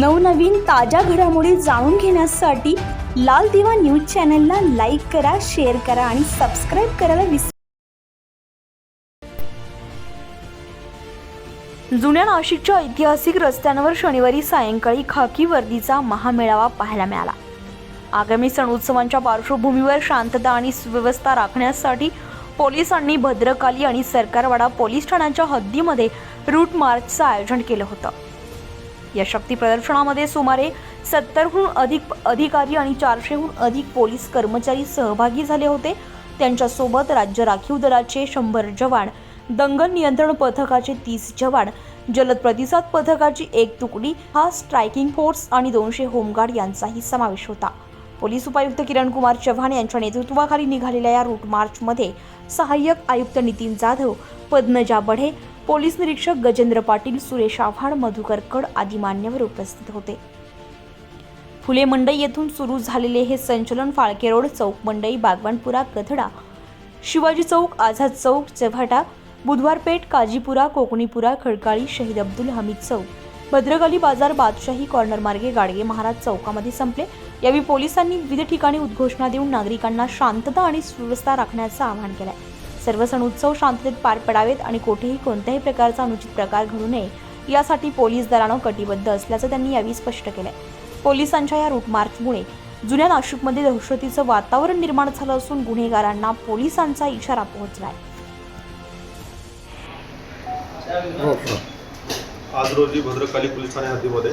नवनवीन ताज्या घडामोडी जाणून घेण्यासाठी लाल दिवा न्यूज चॅनलला लाईक करा शेअर करा आणि सबस्क्राईब करायला विसरू जुन्या नाशिकच्या ऐतिहासिक रस्त्यांवर शनिवारी सायंकाळी खाकी वर्दीचा महामेळावा पाहायला मिळाला. आगामी सण उत्सवांच्या पार्श्वभूमीवर शांतता आणि सुव्यवस्था राखण्यासाठी पोलिसांनी भद्रकाली आणि सरकारवाडा पोलीस ठाण्याच्या हद्दीमध्ये रूट मार्चचं आयोजन केलं होतं. या शक्ती प्रदर्शनामध्ये सुमारे सत्तरहून अधिक अधिकारी आणि चारशेहून अधिक पोलीस कर्मचारी सहभागी झाले होते. त्यांच्यासोबत राज्य राखीव दलाचे शंभर जवान दंगल नियंत्रण पथकाचे तीस जवान जलद प्रतिसाद पथकाची एक तुकडी हा स्ट्रायकिंग फोर्स आणि दोनशे होमगार्ड यांचाही समावेश होता. पोलीस उपायुक्त किरण कुमार चव्हाण यांच्या नेतृत्वाखाली निघालेल्या या रूट मार्चमध्ये सहाय्यक आयुक्त नितीन जाधव पद्मजा बढे पोलीस निरीक्षक गजेंद्र पाटील सुरेश आव्हाड मधुकर कड आदी मान्यवर उपस्थित होते. फुले मंडई येथून सुरू झालेले हे संचलन फाळके रोड चौक मंडई बागवानपुरा कथडा शिवाजी चौक आझाद चौक चव्हाटा बुधवारपेठ काजीपुरा कोकणीपुरा खडकाळी शहीद अब्दुल हमीद चौक भद्रकाली बाजार बादशाही कॉर्नर मार्गे गाडगे महाराज चौकामध्ये संपले. यावेळी पोलिसांनी विविध ठिकाणी उद्घोषणा देऊन नागरिकांना शांतता आणि सुव्यवस्था राखण्याचं आवाहन केलंय. सर्व सण उत्सव शांततेत पार पडावेत आणि कोठेही कोणत्याही प्रकारचा अनुचित प्रकार घडू नये यासाठी पोलीस दलानं कटिबद्ध असल्याचं त्यांनी यावेळी स्पष्ट केलंय. पोलिसांच्या या रूटमार्चमुळे जुन्या नाशिकमध्ये दहशतीचं वातावरण निर्माण झालं असून गुन्हेगारांना पोलिसांचा इशारा पोहोचलाय. आज रोजी भद्रकाली पोलीस ठाणे हद्दीमध्ये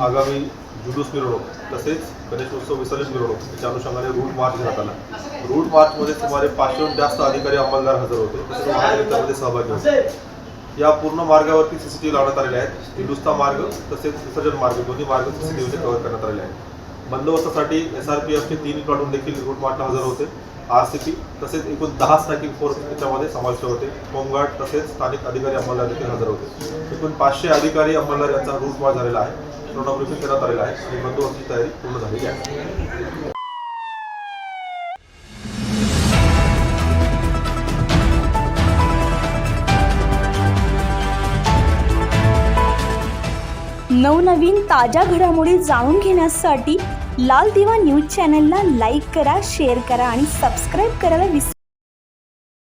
आगामी जुलूस मिरवणूक तसेच गणेशोत्सव विसर्जन मिरवणूक याच्या अनुषंगाने रूट मार्च घेण्यात आला. रूट मार्चमध्ये सुमारे पाचशेहून जास्त अधिकारी अंमलदार हजर होते. तसेच वाहन सहभागी होते. या पूर्ण मार्गावरती सीसीटीव्ही लावण्यात आलेले आहेत. हिंदुस्ता मार्ग तसेच विसर्जन मार्ग दोन्ही मार्ग सीसीटीव्हीने कव्हर करण्यात आलेले आहेत. बंदोबस्तासाठी एस आर पी एफचे तीन प्लाटून देखील रूट मार्चला हजर होते. आर सी पी तसेच एकूण दहा स्ट्रायकिंग फोर्स त्याच्यामध्ये समाविष्ट होते. होमगार्ड तसेच स्थानिक अधिकारी अंमलदार देखील हजर होते. एकूण पाचशे अधिकारी अंमलदार यांचा रूट मार्च झालेला आहे. ब्रिफिंग करण्यात आलेला आहे. आणि बंदोबस्ताची तयारी पूर्ण झालेली आहे. नवनवीन ताज्या घडामोडी जाणून घेण्यासाठी लाल दिवा न्यूज चॅनलला लाईक करा शेअर करा आणि सबस्क्राईब करायला विसरू